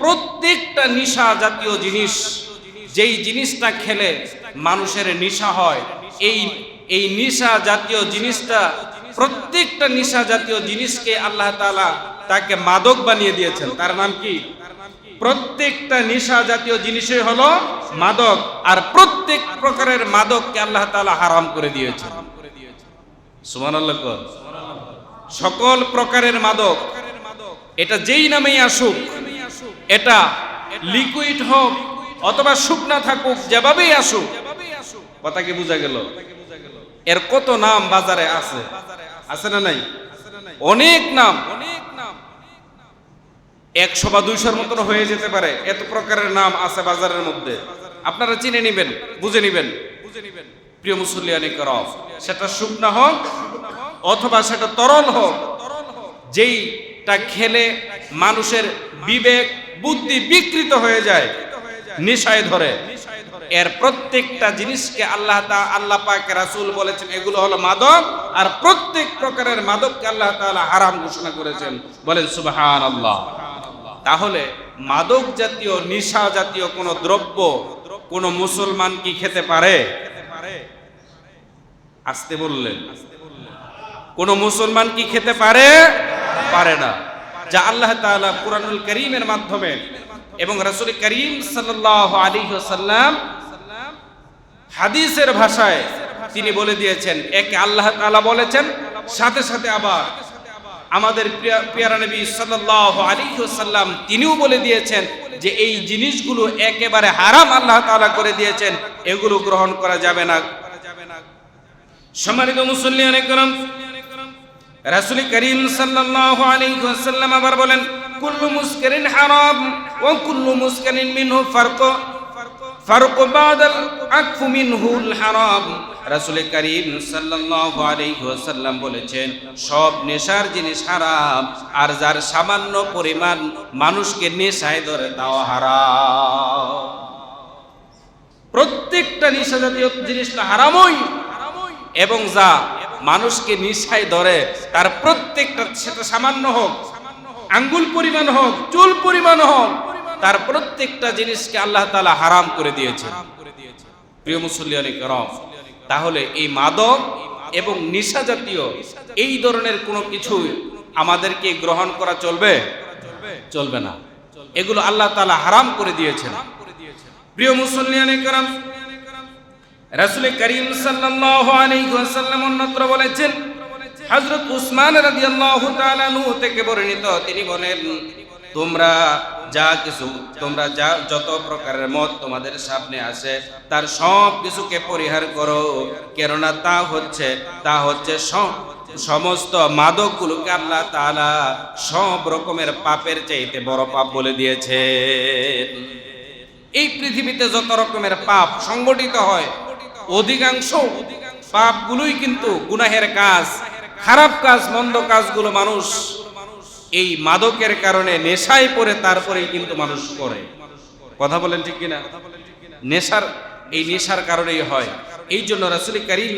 প্রত্যেকটা নিশা জাতীয় জিনিস, যেই জিনিসটা খেলে মানুষের নিশা হয়, এই এই নিশা জাতীয় জিনিসটা, প্রত্যেকটা নিশা জাতীয় জিনিসকে আল্লাহ তাআলা তাকে মাদক বানিয়ে দিয়েছেন। তার নাম কি? প্রত্যেকটা নিশা জাতীয় জিনিসই হলো মাদক, আর প্রত্যেক প্রকারের মাদককে আল্লাহ তাআলা হারাম করে দিয়েছেন। সকল প্রকারের মাদক, এটা যেই নামেই আসুক এটা লিকুইড হোক অথবা শুকনা থাকুক যেভাবেই আসুক। কথা কি বোঝা গেল? এর কত নাম বাজারে আছে? আছে না নাই? অনেক নাম। অনেক নাম। একশো বা দুইশোর মতন হয়ে যেতে পারে। এত প্রকারের নাম আছে বাজারের মধ্যে। আপনারা চিনে নিবেন বুঝে নেবেন। প্রিয় মুসল্লিয়ানি করফ সেটা শুকনা হোক অথবা সেটা তরল হোক যেইটা খেলে মানুষের বিবেক, বুদ্ধি বিকৃত হয়ে যায়, নিশায় ধরে। এর প্রত্যেকটা জিনিসকে আল্লাহ তা- আল্লাহ পাক রাসূল বলেছেন, এগুলো হলো মাদক, আর প্রত্যেক প্রকারের মাদককে আল্লাহ তাআলা হারাম ঘোষণা করেছেন। বলেন, সুবহানাল্লাহ। তাহলে মাদক জাতীয়, নিশা জাতীয় কোন দ্রব্য কোন মুসলমান কি খেতে পারে? আসতে বললেন। কোন মুসলমান কি খেতে পারে? পারে না। যা আল্লাহ তাআলা কুরআনুল করিমের মাধ্যমে এবং রাসূল করিম সাল্লাল্লাহু আলাইহি ওয়াসাল্লাম হাদিসের ভাষায় তিনি বলে দিয়েছেন, একে আল্লাহ তালা বলেছেন, সাথে সাথে আবার আমাদের পিয়ারা নবী সাল্লাল্লাহু আলাইহি ওয়াসাল্লাম তিনিও বলে দিয়েছেন যে এই জিনিসগুলো একেবারে হারাম আল্লাহ তাআলা করে দিয়েছেন, এগুলো গ্রহণ করা যাবে না। সম্মানিত মুসল্লিয়ান একরাম রাসূল করিম সাল্লাল্লাহু আলাইহি ওয়াসাল্লাম আবার বলেন, কুল্লু মুসকিরিন হারাম ওয়া কুল্লু মুসকিরিন মিনহু ফারক। ফারক বাদাল আকফু মিনহুল হারাম। রাসূল করিম সাল্লাল্লাহু আলাইহি ওয়াসাল্লাম বলেছেন, সব নেশার জিনিস হারাম, আর যার সামান্য পরিমাণ মানুষকে নেশায় ধরে দেওয়া হারাম। প্রত্যেকটা নিশা জাতীয় জিনিসটা হারামই। এবং যা মানুষকে নিশায় ধরে, তার প্রত্যেকটা সেটা সামান্য হোক, আঙ্গুল পরিমাণ হোক, চুল পরিমাণ হোক, তার প্রত্যেকটা জিনিসকে আল্লাহ তালা হারাম করে দিয়েছে প্রিয় মুসল্লিয়ান করম, তাহলে এই মাদক এবং নিশা জাতীয় এই ধরনের কোনো কিছু আমাদেরকে গ্রহণ করা চলবে? চলবে না। এগুলো আল্লাহ তালা হারাম করে দিয়েছেন। প্রিয় মুসল্লিয়ান করম রাসূল করিম ওয়াসাল্লাম অন্যত্র বলেছেন, হযরত উসমান থেকে বর্ণিত, তিনি বলেন, তোমরা যা কিছু, তোমরা যা, যত প্রকারের মত তোমাদের সামনে আসে তার সব কিছুকে পরিহার করো। কেননা তা হচ্ছে তা হচ্ছে সমস্ত মাদকগুলোকে আল্লাহ তাআলা সব রকমের পাপের চাইতে বড় পাপ বলে দিয়েছে এই পৃথিবীতে যত রকমের পাপ সংগঠিত হয় অধিকাংশ পাপগুলোই কিন্তু গুনাহের কাজ, খারাপ কাজ, মন্দ কাজগুলো মানুষ এই মাদকের কারণে নেশায় পড়ে, তারপরেই কিন্তু মানুষ করে। কথা বলেন ঠিক কিনা? নেশার, এই নেশার কারণেই হয়। এই জন্য রাসূল করিম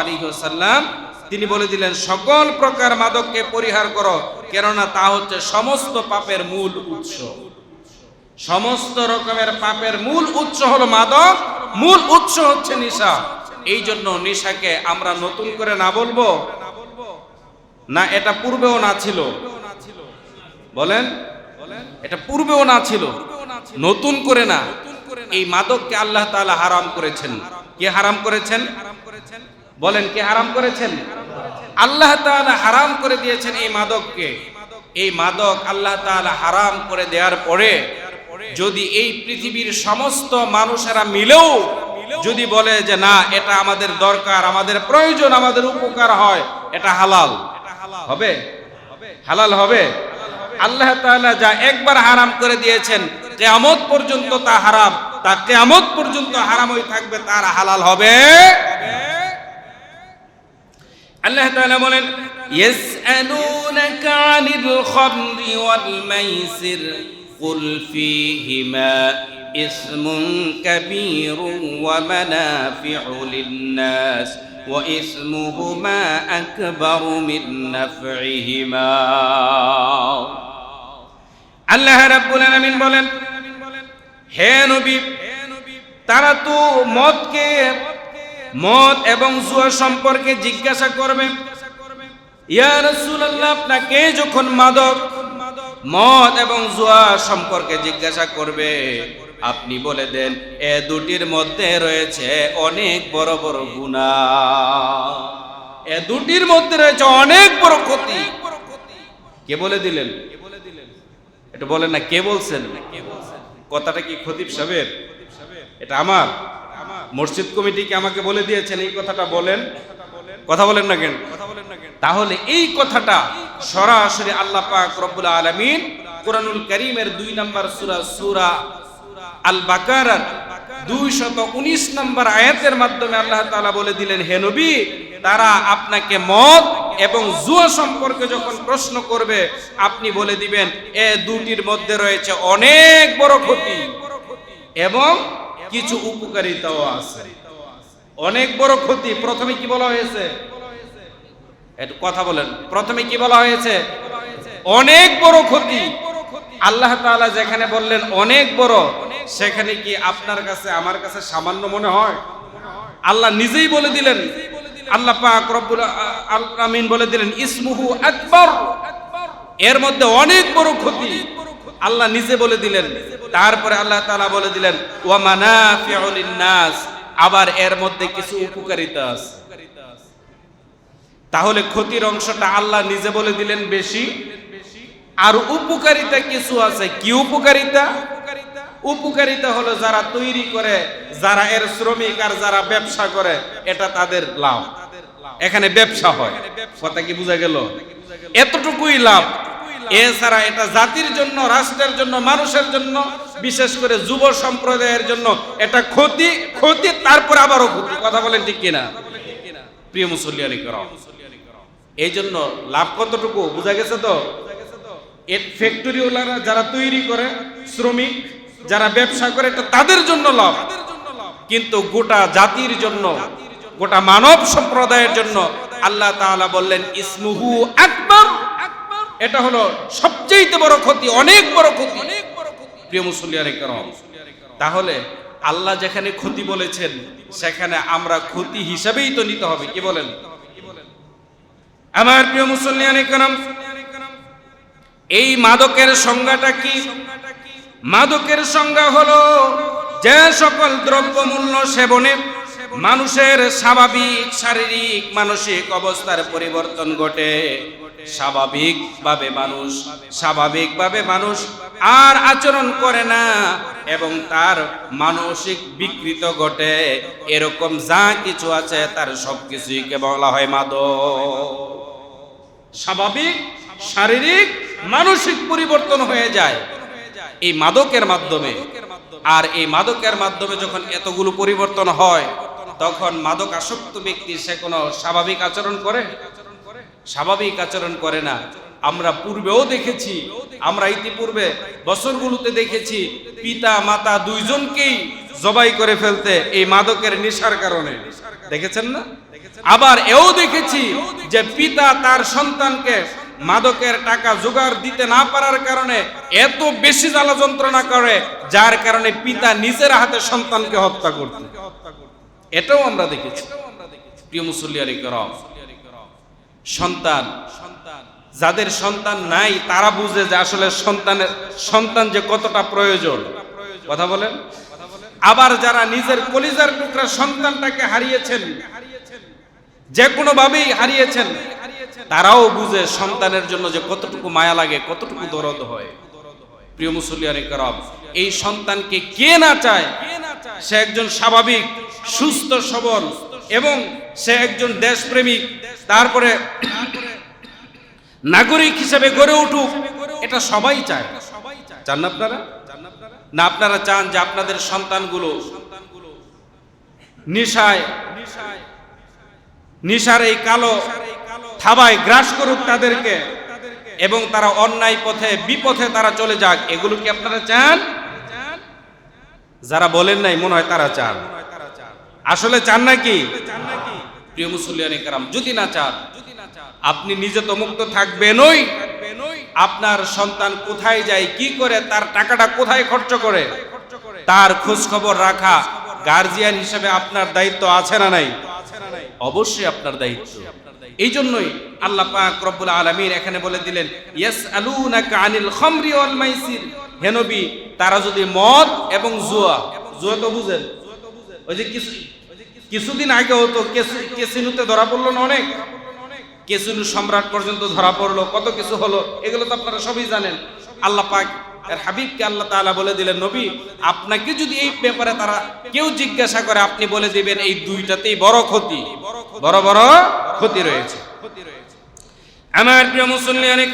আলাইহি ওয়াসাল্লাম তিনি বলে দিলেন, সকল প্রকার মাদককে পরিহার করো, কেননা তা হচ্ছে সমস্ত পাপের মূল উৎস। সমস্ত রকমের পাপের মূল উৎস হলো মাদক, মূল উৎস হচ্ছে নিশা। এই জন্য নিশাকে আমরা নতুন করে না বলব। না, এটা পূর্বেও না ছিল। বলেন? এটা পূর্বেও না ছিল। নতুন করে না। এই মাদককে আল্লাহ তাআলা হারাম করেছেন। কে হারাম করেছেন? বলেন, কে হারাম করেছেন? আল্লাহ তাআলা হারাম করে দিয়েছেন এই মাদককে। এই মাদক আল্লাহ তাআলা হারাম করে দেওয়ার পরে যদি এই পৃথিবীর সমস্ত মানুষেরা মিলেও যদি বলে যে না এটা আমাদের দরকার আমাদের প্রয়োজন আমাদের উপকার হয় এটা হালাল। হবে? হালাল হবে? আল্লাহ তাআলা যা একবার হারাম করে দিয়েছেন কেয়ামত পর্যন্ত তা হারাম। তা কেয়ামত পর্যন্ত হারামই থাকবে তার হালাল হবে? আল্লাহ তাআলা বলেন ইয়াসআলুনাকা আনিল খামরি ওয়াল মাইসির। কুল ফীহিমা ইসমুন কাবীরুন ওয়া মানাফিউ লিন-নাস وإثمهما أكبر من نفعهما আল্লাহ রাব্বুল আলামিন বলেন হে নবী তারা তো মদকে মদ এবং জুয়া সম্পর্কে জিজ্ঞাসা করবে ইয়া রাসূলুল্লাহ আপনাকে যখন মাদক মদ এবং জুয়া সম্পর্কে জিজ্ঞাসা করবে। আপনি বলে দেন, এ দুটির মধ্যে রয়েছে অনেক বড় বড় গুনাহ এ দুটির মধ্যে রয়েছে অনেক বড় ক্ষতি। কে বলে দিলেন? এটা বলেন না, কে বলছেন? কথাটা কি খতিব সাহেবের? এটা আমার। মসজিদ কমিটি কি আমাকে বলে দিয়েছেন এই কথাটা বলেন? কথা বলেন না কেন? তাহলে এই কথাটা সরাসরি আল্লাহ পাক রব্বুল আলামিন কোরআনুল কারীমের দুই নম্বর সূরা সূরা আল বাকারার দুইশত উনিশ নম্বর আয়াতের মাধ্যমে আল্লাহ তাআলা বলে দিলেন, হে নবী, তারা আপনাকে মদ এবং জুয়া সম্পর্কে যখন প্রশ্ন করবে, আপনি বলে দিবেন, এ দুটির মধ্যে রয়েছে অনেক বড় ক্ষতি এবং কিছু উপকারিতাও আছে। অনেক বড় ক্ষতি। প্রথমে কি বলা হয়েছে? একটু কথা বলেন। প্রথমে কি বলা হয়েছে? অনেক বড় ক্ষতি। আল্লাহ তাআলা যেখানে বললেন অনেক বড়, সেখানে কি আপনার কাছে, আমার কাছে সামান্য মনে হয়? আল্লাহ নিজেই বলে দিলেন। আল্লাহ পাক রব্বুল আলামিন বলে দিলেন, ইসমুহু আকবর। এর মধ্যে অনেক বড় ক্ষতি। আল্লাহ নিজে বলে দিলেন। তারপরে আল্লাহ তাআলা বলে দিলেন, ওয়া মানাফিউল লিন-নাস। আবার এর মধ্যে কিছু উপকারিতা আছে। তাহলে ক্ষতির অংশটা আল্লাহ নিজে বলে দিলেন বেশি। আর উপকারিতা কিছু আছে। কি উপকারিতা? উপকারিতা হলো যারা তৈরি করে, যারা এর শ্রমিক আর যারা ব্যবসা করে, এটা তাদের লাভ। এখানে ব্যবসা হয়। কথা কি বোঝা গেল? এতটুকুই লাভ। এছাড়া এটা জাতির জন্য, রাষ্ট্রের জন্য, মানুষের জন্য, বিশেষ করে যুব সম্প্রদায়ের জন্য এটা ক্ষতি ক্ষতি, তারপর আবারও ক্ষতি। কথা বলেন ঠিক কিনা? প্রিয় মুসল্লিয়ানি করো এই জন্য লাভ কতটুকু? বোঝা গেছে তো? ফ্যাক্টরিওয়ালারা যারা তৈরি করে, শ্রমিক, যারা ব্যবসা করে, এটা তাদের জন্য লাভ। কিন্তু গোটা জাতির জন্য, গোটা মানব সম্প্রদায়ের জন্য আল্লাহ তাআলা বললেন, ইসমুহু আকবর। এটা হলো সবচেয়ে বড় ক্ষতি, অনেক বড় ক্ষতি। অনেক বড় ক্ষতি প্রিয় মুসল্লিয়ানি করম, তাহলে আল্লাহ যেখানে ক্ষতি বলেছেন, সেখানে আমরা ক্ষতি হিসাবেই তো নিতে হবে, কি বলেন? আমার প্রিয় মুসল্লিয়ানি করম, এই মাদকের সংজ্ঞাটা কি? মাদকের সংজ্ঞা হলো যে সকল দ্রব্যমূল্য সেবনে মানুষের স্বাভাবিক, শারীরিক, মানসিক অবস্থার পরিবর্তন ঘটে। স্বাভাবিকভাবে মানুষ স্বাভাবিকভাবে মানুষ আর আচরণ করে না এবং তার মানসিক বিকৃত ঘটে। এরকম যা কিছু আছে তার সবকিছুই কে বলা হয় মাদক। স্বাভাবিক, শারীরিক, মানসিক পরিবর্তন হয়ে যায় এই মাদকের মাধ্যমে। আর এই মাদকের মাধ্যমে যখন এতগুলো পরিবর্তন হয়, তখন মাদক আসক্ত ব্যক্তি সে কোনো স্বাভাবিক আচরণ করে? স্বাভাবিক আচরণ করে না। আমরা পূর্বেও দেখেছি, আমরা ইতিপূর্বে বছরগুলোতে দেখেছি, পিতা, মাতা দুইজনকেই জবাই করে ফেলতে এই মাদকের নেশার কারণে। দেখেছেন না? আবার এও দেখেছি যে পিতা তার সন্তানকে মাদকের টাকা জোগাড় দিতে না পারার কারণে এত বেশি জ্বালা যন্ত্রণা করে, যার কারণে পিতা নিজের হাতে সন্তানকে হত্যা করতে। এটাও আমরা দেখেছি। প্রিয় মুসল্লিয়ারি করম সন্তান। সন্তান যাদের সন্তান নাই, তারা বুঝে যে আসলে সন্তানের সন্তান যে কতটা প্রয়োজন। কথা বলেন? আবার যারা নিজের কলিজার টুকরা সন্তানটাকে হারিয়েছেন যে কোনো ভাবেই হারিয়েছেন, তারাও বুঝে সন্তানের জন্য যে কতটুকু মায়া লাগে, কতটুকু দরদ হয়। প্রিয় মুসলিয়ানি করব এই সন্তানকে কে না চায়? সে একজন স্বাভাবিক, সুস্থ, সবল এবং সে একজন দেশপ্রেমিক, তারপরে নাগরিক হিসেবে গড়ে উঠুক, এটা সবাই চায়। চান না আপনারা? না আপনারা চান যে আপনাদের সন্তানগুলো নিশায়, নিশার এই কালো থাবায় গ্রাস করুক তাদেরকে এবং তারা অন্যায় পথে, বিপথে তারা চলে যাক, এগুলো কি আপনারা চান? যারা বলেন নাই, মনে হয় তারা চান। আসলে চান নাকি? প্রিয় মুসলিয়ানি কারাম যদি না চান আপনি নিজে তো মুক্ত থাকবেন থাকবেনই। আপনার সন্তান কোথায় যায় কি করে তার টাকাটা কোথায় খরচ করে? তার খোঁজ খবর রাখা গার্জিয়ান হিসেবে আপনার দায়িত্ব আছে না নাই? অবশ্যই আপনার দায়িত্ব। এই জন্যই আল্লাহ পাক রব্বুল আলামিন এখানে বলে দিলেন ইয়াসআলুনাকা আনিল খামরি ওয়াল মাইসির। হে নবী তারা যদি মদ এবং জুয়া জুয়া তো বুঝেন। ওই যে কিছু কিছুদিন আগে হতো কেসিনুতে ধরা পড়ল না অনেক? কেসিনু সম্রাট পর্যন্ত ধরা পড়ল, কত কিছু হলো, এগুলো তো আপনারা সবই জানেন। আল্লাহ পাক এর হাবিবকে আল্লাহ তালা বলে দিলেন, নবী, আপনাকে যদি এই ব্যাপারে তারা কেউ জিজ্ঞাসা করে, আপনি বলে দিবেন, এই দুইটাতেই বড় ক্ষতি। বড় বড় ক্ষতি রয়েছে। আমার প্রিয় মুসল্লি অনেক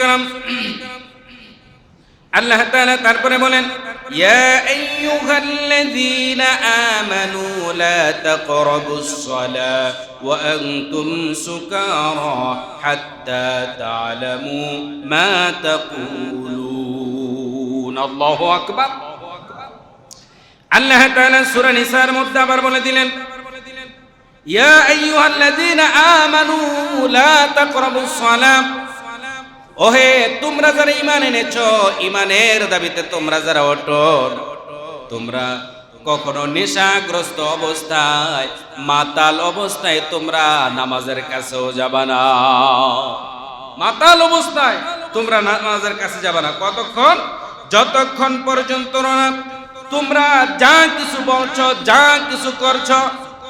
আল্লাহ তাআলা তারপরে বলেন ইয়া আইয়ুহাল্লাযীনা আমানু লা তাকরাবুস সালাহ ওয়া আনতুম সুকারা হাত্তা তা'লামু মা তাকুলুন আল্লাহু আকবার আল্লাহ তাআলা সূরা নিসার মধ্যে আবার বলে দিলেন ইয়া আইয়ুহাল্লাযীনা আমানু লা তাকরাবুস সালাহ ওহে, তোমরা যারা ইমান এনেছ ইমানের দাবিতে তোমরা যারা অটল, তোমরা কখনো নেশাগ্রস্ত অবস্থায়, মাতাল অবস্থায় তোমরা নামাজের কাছেও যাবা না। মাতাল অবস্থায় তোমরা নামাজের কাছে যাবা না। কতক্ষণ? যতক্ষণ পর্যন্ত না তোমরা যা কিছু বলছো, যা কিছু করছ,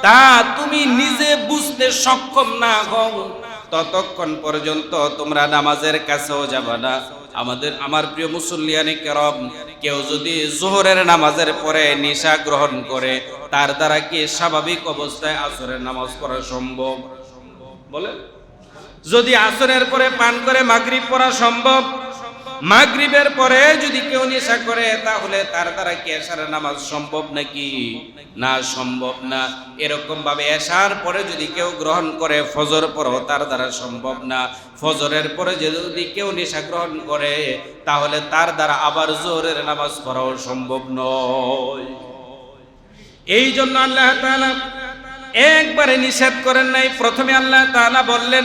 তা তুমি নিজে বুঝতে সক্ষম না হও। ততক্ষণ পর্যন্ত তোমরা নামাজের কাছেও যাবে না। আমাদের, আমার প্রিয় মুসল্লিয়ানি কেরম, কেউ যদি জোহরের নামাজের পরে নিশা গ্রহণ করে, তার দ্বারা কি স্বাভাবিক অবস্থায় আসরের নামাজ পড়া সম্ভব? বলে যদি আসরের পরে পান করে মাগরিব পড়া সম্ভব মাগরিবের পরে যদি কেউ নেশা করে, তাহলে তার দ্বারা কি এশারের নামাজ সম্ভব নাকি? না, সম্ভব না। এরকম ভাবে এশার পরে যদি কেউ গ্রহণ করে, ফজর পরেও তার দ্বারা সম্ভব না। ফজরের পরে যদি কেউ নেশা গ্রহণ করে, তাহলে তার দ্বারা আবার জোহরের নামাজ পড়াও সম্ভব নয়। এই জন্য আল্লাহ তাআলা একবারে নিষেধ করেন নাই। প্রথমে আল্লাহ তাআলা বললেন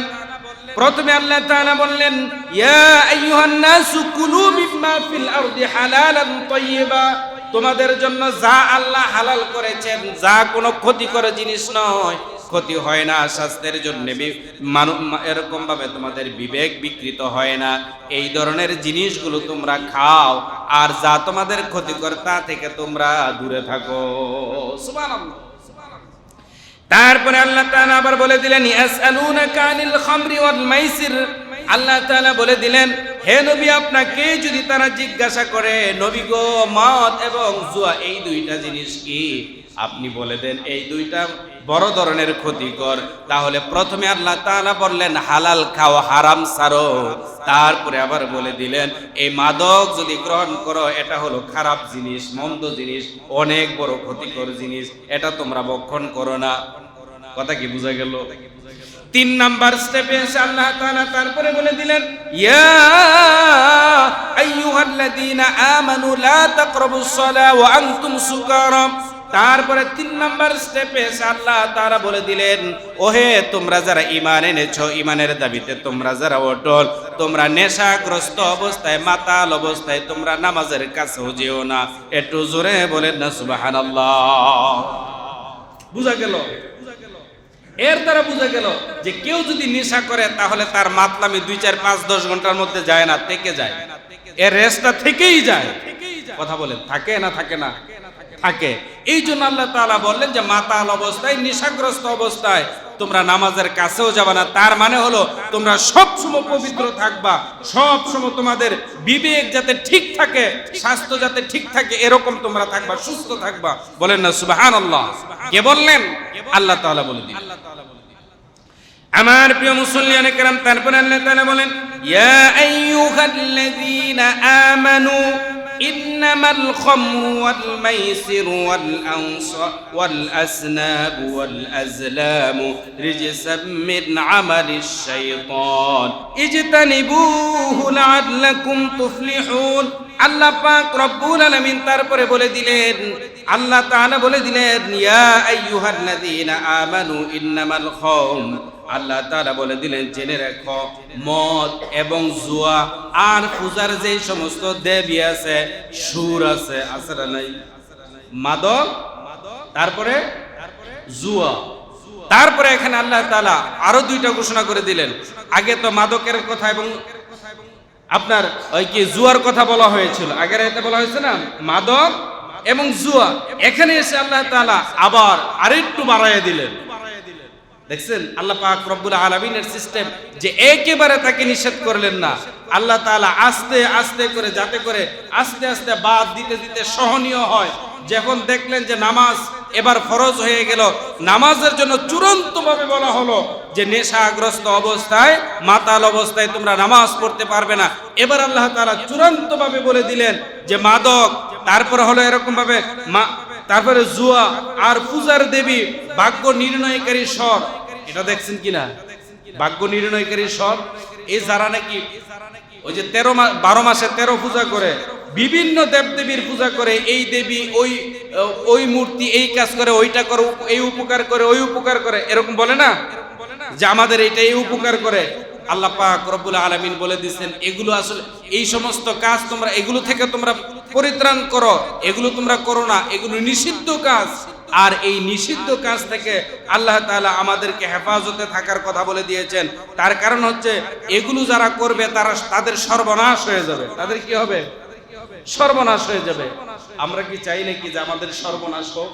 প্রথমে আল্লাহ তাআলা বললেন, ইয়া আইয়ুহান নাসু কুলু মিম্মা ফিল আরদি হালালান তাইয়্যিবা তোমাদের জন্য যা আল্লাহ হালাল করেছেন, যা কোনো ক্ষতিকর জিনিস নয়। ক্ষতি হয় না স্বাস্থ্যের জন্য এরকম ভাবে তোমাদের বিবেক বিকৃত হয় না। এই ধরনের জিনিসগুলো তোমরা খাও, আর যা তোমাদের ক্ষতিকর তা থেকে তোমরা দূরে থাকো। সুবহানাল্লাহ। তারপরে আল্লাহ তাআলা আবার বলে দিলেন, ইয়াসআলুনাকা আনিল আল্লাহ তাআলা বলে দিলেন, হে নবী, আপনাকে যদি তারা জিজ্ঞাসা করে, নবী গো, মদ এবং জুয়া, এই দুইটা জিনিস কি? আপনি বলে দেন, এই দুইটা বড় ধরনের ক্ষতিকর। তাহলে প্রথমে আল্লাহ তাআলা বললেন, হালাল খাও, হারাম ছাড়ো। তারপরে আবার বলে দিলেন এই মাদক যদি গ্রহণ করো, এটা হলো খারাপ জিনিস, মন্দ জিনিস, অনেক বড় ক্ষতিকর জিনিস, এটা তোমরা বক্ষণ করো না। কথা কি বোঝা গেল? তিন নাম্বার স্টেপে এসে আল্লাহ তাআলা তারপরে বলে দিলেন, ইয়া আইয়ুহাল্লাযীনা আমানু লা তাকরাবুস সালাহ ওয়া আনতুম সুকারা তারপরে তিন নাম্বার স্টেপে আল্লাহ তারা বলে দিলেন, ওহে, তোমরা যারা ইমান এনেছো ইমানের দাবিতে তোমরা যারা অটল, তোমরা নেশাগ্রস্ত অবস্থায়, মাতাল অবস্থায়, তোমরা নামাজের কাছেও যেও না। একটু জোরে বলেন না, সুবহানাল্লাহ। বুঝা গেল? এর দ্বারা বোঝা গেল যে কেউ যদি নেশা করে, তাহলে তার মাতলামি দুই, চার, পাঁচ, দশ ঘণ্টার মধ্যে যায় না, থেকে যায়। এর রেসটা থেকেই যায়। কথা বলেন, থাকে না থাকে না? থাকে। এই জন্য আল্লাহ তালা বললেন যে, মাতাল অবস্থায়, নেশাগ্রস্ত অবস্থায় তোমরা নামাজের কাছেও যাবে না। তার মানে হলো, তোমরা সবসময় পবিত্র থাকবা সবসময় তোমাদের বিবেক যাতে ঠিক থাকে, স্বাস্থ্য যাতে ঠিক থাকে, এরকম তোমরা থাকবা, সুস্থ থাকবা। বলেন না সুবাহান আল্লাহ কে বললেন? আল্লাহ তাআলা বলে দিন। আমার প্রিয় মুসল্লিয়ান কেরাম, তারপর আল্লাহ তালা বলেন, ইয়া আইয়ুহাল্লাযীনা আমানু إنما الخمر والميسر والأنصار والأسناب والأزلام رجسا من عمل الشيطان اجتنبوه لعلكم تفلحون আল্লাহ পাক রব্বুল আলামিন তারপরে বলে দিলেন আল্লাহ তাআলা বলে দিলেন ইয়া আইয়ুহাল্লাযীনা আমানু ইন্নামাল খাম আল্লাহ তাআলা বলে দিলেন, জেনে রাখো, মদ এবং জুয়া আর পূজার যে সমস্ত দেবী আছে, সুর আছে না নাই। মাদক, তারপরে জুয়া। তারপরে এখানে আল্লাহ তালা আরও দুইটা ঘোষণা করে দিলেন। আগে তো মাদকের কথা এবং আপনার ওই কি জুয়ার কথা বলা হয়েছিল। আগের এটা বলা হয়েছে না, মাদক এবং জুয়া। এখানে এসে আল্লাহ তাআলা আবার আরেকটু বাড়াইয়া দিলেন। দেখছেন? আল্লাহ পাক রব্বুল আলমিনের সিস্টেম যে একেবারে তাকে নিষেধ করলেন না। আল্লাহ তাআলা আস্তে আস্তে করে, যাতে করে আস্তে আস্তে বাদ দিতে দিতে সহনীয় হয়। যখন দেখলেন যে নামাজ এবার ফরজ হয়ে গেল, নামাজের জন্য চূড়ান্ত ভাবে বলা হলো যে নেশাগ্রস্ত অবস্থায়, মাতাল অবস্থায় তোমরা নামাজ পড়তে পারবে না। এবার আল্লাহ তাআলা চূড়ান্ত ভাবে বলে দিলেন যে মাদক, তারপরে হলো এরকম ভাবে মা, তারপরে জুয়া আর পূজার দেবী, ভাগ্য নির্ণয়কারী স্বর। এটা দেখছেন কিনা? ভাগ্য নির্ণয়কারী সব। এই যারা নাকি ওই যে তেরো বারো মাসে তেরো পূজা করে, বিভিন্ন দেবদেবীর পূজা করে, এই দেবী ওই ওই মূর্তি এই কাজ করে, ওইটা করে এই উপকার করে, ওই উপকার করে, এরকম বলে না? যে আমাদের এইটা এই উপকার করে। আল্লাহ পাক রব্বুল আলামিন বলে দিচ্ছেন এগুলো আসলে এই সমস্ত কাজ তোমরা, এগুলো থেকে তোমরা পরিত্রাণ করো, এগুলো তোমরা করো না, এগুলো নিষিদ্ধ কাজ। আর এই নিষিদ্ধ কাজ থেকে আল্লাহ তাআলা আমাদেরকে হেফাজতে থাকার কথা বলে দিয়েছেন। তার কারণ হচ্ছে, এগুলো যারা করবে, তারা তাদের সর্বনাশ হয়ে যাবে। তাদের কি হবে? সর্বনাশ হয়ে যাবে। আমরা কি চাই নাকি যে আমাদের সর্বনাশ হোক?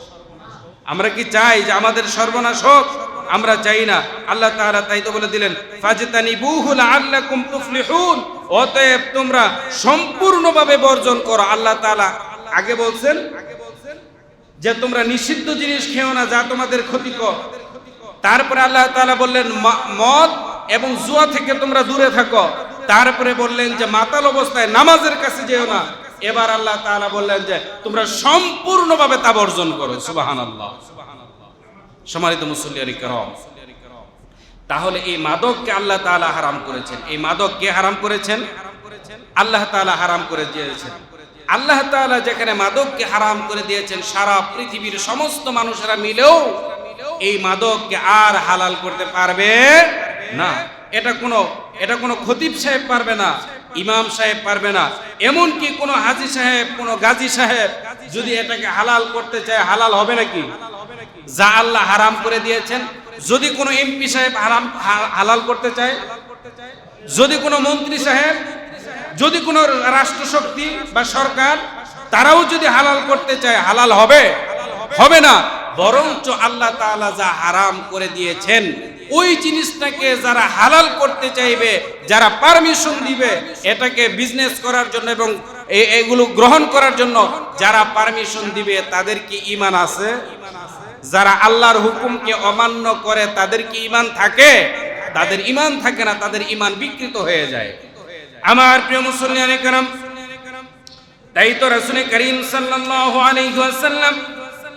আমরা কি চাই যে আমাদের সর্বনাশ হোক? আমরা চাই না। আল্লাহ তাআলা তাই তো বলে দিলেন, ফাজতানিবুহু লাআল্লাকুম তুফলিহুন। অতএব তোমরা সম্পূর্ণভাবে বর্জন করো। আল্লাহ তাআলা আগে বলছেন যে তোমরা নিষিদ্ধ জিনিস খেও না, যা তোমাদের ক্ষতিকর। তারপরে আল্লাহ তাআলা বললেন মদ এবং জুয়া থেকে তোমরা দূরে থাকো। তারপরে বললেন যে, মাতাল অবস্থায় নামাজের কাছে যেও না। এবার আল্লাহ তাআলা বললেন যে, তোমরা সম্পূর্ণভাবে তা বর্জন করো। সুবহানাল্লাহ। সম্মানিত মুসল্লিয়ানি করম তাহলে এই মাদককে আল্লাহ তাআলা হারাম করেছেন। এই মাদক কে হারাম করেছেন? আল্লাহ তাআলা হারাম করে দিয়েছেন। আল্লাহ তাআলা যেখানে মাদককে হারাম করে দিয়েছেন, সারা পৃথিবীর সমস্ত মানুষেরা মিলেও এই মাদককে আর হালাল করতে পারবে না। এটা কোনো এটা কোনো খতিব সাহেব পারবে না, ইমাম সাহেব পারবে না। এমনকি কোনো হাজি সাহেব, কোনো গাজী সাহেব যদি এটাকে হালাল করতে চায়, হালাল হবে নাকি? যা আল্লাহ হারাম করে দিয়েছেন। যদি কোনো এমপি সাহেব হারাম হালাল করতে চায়, যদি কোনো মন্ত্রী সাহেব যদি কোনো রাষ্ট্রশক্তি বা সরকার তারাও যদি হালাল করতে চায়, হালাল হবে? হবে না। বরঞ্চ আল্লাহ তাআলা যা হারাম করে দিয়েছেন, ওই জিনিসটাকে যারা হালাল করতে চাইবে, যারা পারমিশন দিবে, এটাকে বিজনেস করার জন্য এবং এগুলো গ্রহণ করার জন্য যারা পারমিশন দিবে, তাদের কি ইমান আছে? যারা আল্লাহর হুকুমকে অমান্য করে, তাদের কি ইমান থাকে? তাদের ইমান থাকে না, তাদের ইমান বিকৃত হয়ে যায়। আমার প্রিয় মুসলিয়ান کرام তাই তো রাসূল করিম সাল্লাল্লাহু আলাইহি ওয়াসাল্লাম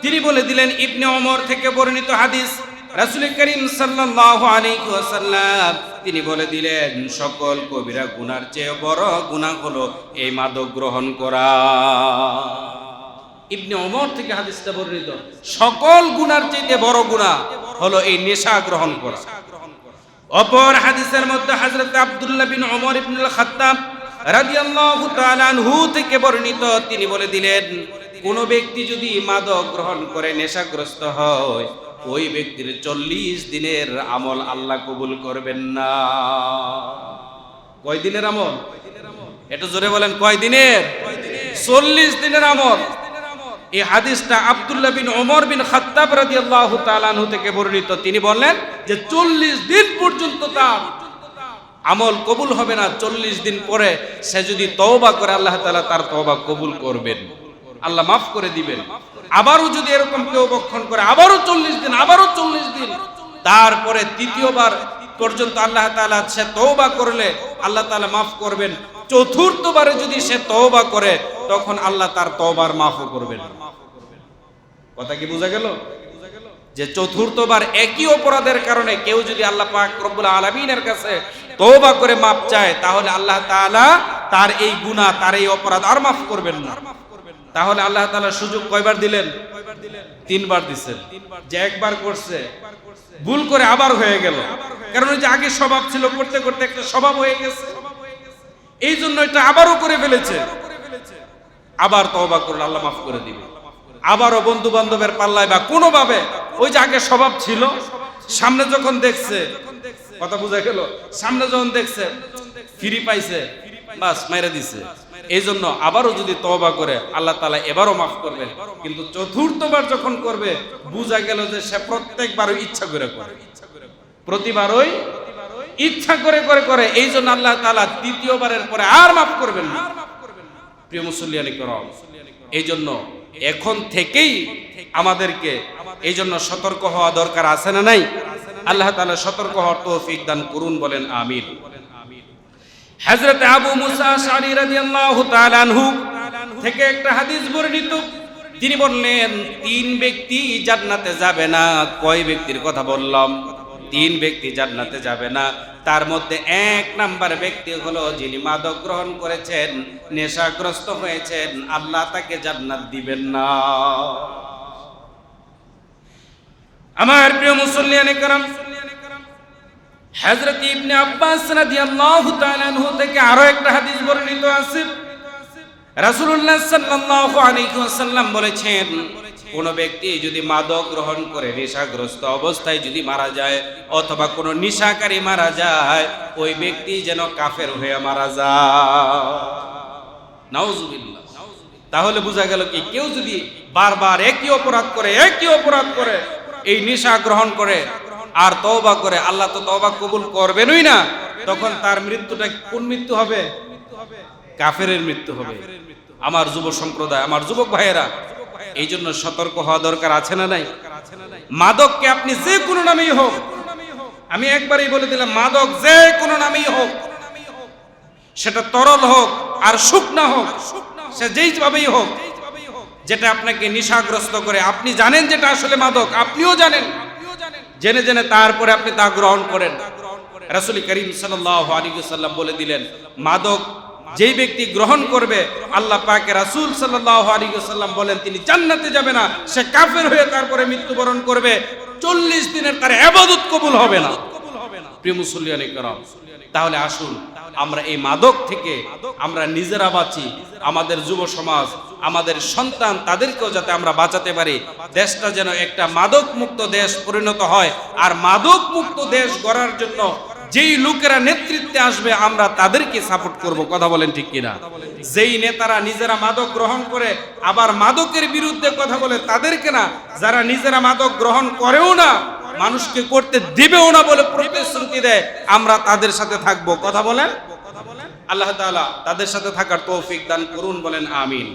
তিনি বলে দিলেন ইবনে ওমর থেকে বর্ণিত হাদিস রাসূল করিম সাল্লাল্লাহু আলাইহি ওয়াসাল্লাম তিনি বলে দিলেন সকল কবিরা গুনার চেয়ে বড় গুনাহ হলো এই মাদক গ্রহণ করা ইবনে ওমর থেকে হাদিসটা বর্ণিত সকল গুনার চাইতে বড় গুনাহ হলো এই নেশা গ্রহণ করা অপর হাদিসের মধ্যে হযরত আব্দুল্লাহ বিন ওমর ইবনুল খাত্তাব রাদিয়াল্লাহু তাআলা আনহু থেকে বর্ণিত, তিনি বলে দিলেন, কোন ব্যক্তি যদি মাদক গ্রহণ করে নেশাগ্রস্ত হয়, ওই ব্যক্তির চল্লিশ দিনের আমল আল্লাহ কবুল করবেন না। কয় দিনের আমল? এটা জোরে বলেন কয় দিনের চল্লিশ দিনের আমল। এই হাদিসটা আব্দুল্লাহ বিন ওমর বিন খাত্তাব রাদিয়াল্লাহু তাআলা আনহু থেকে বর্ণিত। তিনি বললেন যে চল্লিশ দিন পর্যন্ত তার আমল কবুল হবে না। চল্লিশ দিন পরে সে যদি তওবা করে, আল্লাহ তাআলা তার তওবা কবুল করবেন। আল্লাহ মাফ করে দিবেন। আবারও যদি এরকম কেউ বক্ষণ করে, আবারও চল্লিশ দিন, আবারও চল্লিশ দিন, তারপরে তৃতীয়বার পর্যন্ত আল্লাহ তাআলা সে তওবা করলে, আল্লাহ তাআলা মাফ করবেন। চতুর্থবারে যদি সে তওবা করে তখন আল্লাহ তার তওবার মাফও করবেন। কথা কি বোঝা গেল? যে চতুর্থবার একই অপরাধের কারণে কেউ যদি আল্লাহ পাক রব্বুল আলামিনের কাছে তওবা করে মাপ চায়, তাহলে আল্লাহ তাআলা তার এই গুনাহ, তার এই অপরাধ আর মাফ করবেন না। তাহলে আল্লাহ তাআলা সুযোগ কয়বার দিলেন? তিনবার দিছেন। যে একবার করছে, ভুল করে আবার হয়ে গেল। কারণ ওই যে আগে স্বভাব ছিল, করতে করতে একটা স্বভাব হয়ে গেছে। এই জন্য এটা আবারও করে ফেলেছে। আবার তওবা করলে আল্লাহ মাফ করে দিবে। আবারও বন্ধু বান্ধবের পাল্লায় বা কোনোভাবে, ওই যে আগে স্বভাব ছিল, সামনে যখন দেখছে, কথা বোঝা গেল, সামনে যখন দেখছে, ফিরি পাইছে, বাস মাইরা দিছে। এই জন্য আবারও যদি তওবা করে, আল্লাহ তালা এবারও মাফ করবে। কিন্তু চতুর্থবার যখন করবে, বোঝা গেল যে সে প্রত্যেকবারও ইচ্ছা করে করে। প্রতিবারই ইচ্ছা করে করে করে এই জন্য আল্লাহ তালা তৃতীয়বারের পরে আর মাফ করবেন না। প্রিয় মুসল্লিয়ানি করম এই জন্য এখন থেকেই আমাদেরকে এই জন্য সতর্ক হওয়া দরকার আছে না নাই? আল্লাহ তাআলা সতর্ক হওয়ার তৌফিক দান করুন বলেন, আমিন। হযরত আবু মুসা আশআরী রাদিয়াল্লাহু তাআলা আনহু থেকে একটা হাদিস বর্ণিত। তিনি বললেন, তিন ব্যক্তি জান্নাতে যাবে না, কয় ব্যক্তির কথা বললাম? তিন ব্যক্তি জান্নাতে যাবে না। তার মধ্যে এক নাম্বার ব্যক্তি হলো যিনি মাদক গ্রহণ করেছেন, নেশাগ্রস্ত হয়েছেন, আল্লাহ তাকে জান্নাত দিবেন না। আমার প্রিয় মুসল্লিয়ানে কারাম, হযরত ইবনে আব্বাস রাদিয়াল্লাহু তাআলা আনহু থেকে আরও একটা হাদিস বর্ণিত আছে। রাসূলুল্লাহ সাল্লাল্লাহু আলাইহি ওয়াসাল্লাম বলেছেন কোন ব্যক্তি যদি মাদক গ্রহণ করে, নেশাগ্রস্ত অবস্থায় যদি মারা যায়, অথবা কোনো নিশাকারী মারা যায়, ওই ব্যক্তি যেন কাফের হয়ে মারা যায়। তাহলে বোঝা গেল কি, কেউ যদি বারবার একই অপরাধ করে, একই অপরাধ করে, এই নেশা গ্রহণ করে, আর তওবা করে, আল্লাহ তো তওবা কবুল করবেনই না, তখন তার মৃত্যুটা কোন মৃত্যু হবে? কাফেরের মৃত্যু হবে। আমার যুব সম্প্রদায়, আমার যুবক ভাইয়েরা এই জন্য সতর্ক হওয়া দরকার আছে না নাই? মাদককে আপনি যে কোনো নামেই হোক। আমি একবারই বলে দিলাম, মাদক যে কোনো নামেই হোক। সেটা তরল হোক আর শুকনা হোক, সে যেই ভাবেই হোক, যেটা আপনাকে নিশাগ্রস্ত করে। আপনি জানেন যেটা আসলে মাদক, আপনিও জানেন। জেনে জেনে তারপরে আপনি তা গ্রহণ করেন। রাসূল করিম সাল্লাল্লাহু আলাইহি ওয়াসাল্লাম বলে দিলেন, মাদক যেই ব্যক্তি গ্রহণ করবে, আল্লাহ পাকে রাসূল সাল্লাল্লাহু আলাইহি ওয়াসাল্লাম বলেন, তিনি জান্নাতে যাবে না, সে কাফের হয়ে তারপরে মৃত্যুবরণ করবে, চল্লিশ দিনের তার ইবাদত কবুল হবে না। তাহলে আসুন, আমরা এই মাদক থেকে আমরা নিজেরা বাঁচি, আমাদের যুব সমাজ, আমাদের সন্তান, তাদেরকেও যাতে আমরা বাঁচাতে পারি। দেশটা যেন একটা মাদক মুক্ত দেশ পরিণত হয়, আর মাদক মুক্ত দেশ গড়ার জন্য যেই লোকেরা নেতৃত্বে আসবে, আমরা তাদেরকে সাপোর্ট করব। কথা বলেন ঠিক কিনা? যেই নেতারা নিজেরা মাদক গ্রহণ করে, আবার মাদকের বিরুদ্ধে কথা বলে তাদেরকে না, যারা নিজেরা মাদক গ্রহণ করেও না, মানুষকে করতে দিবেও না বলে প্রতিশ্রুতি দেয়, আমরা তাদের সাথে থাকব। কথা বলেন? আল্লাহ তাআলা তাদের সাথে থাকার তৌফিক দান করুন বলেন, আমিন।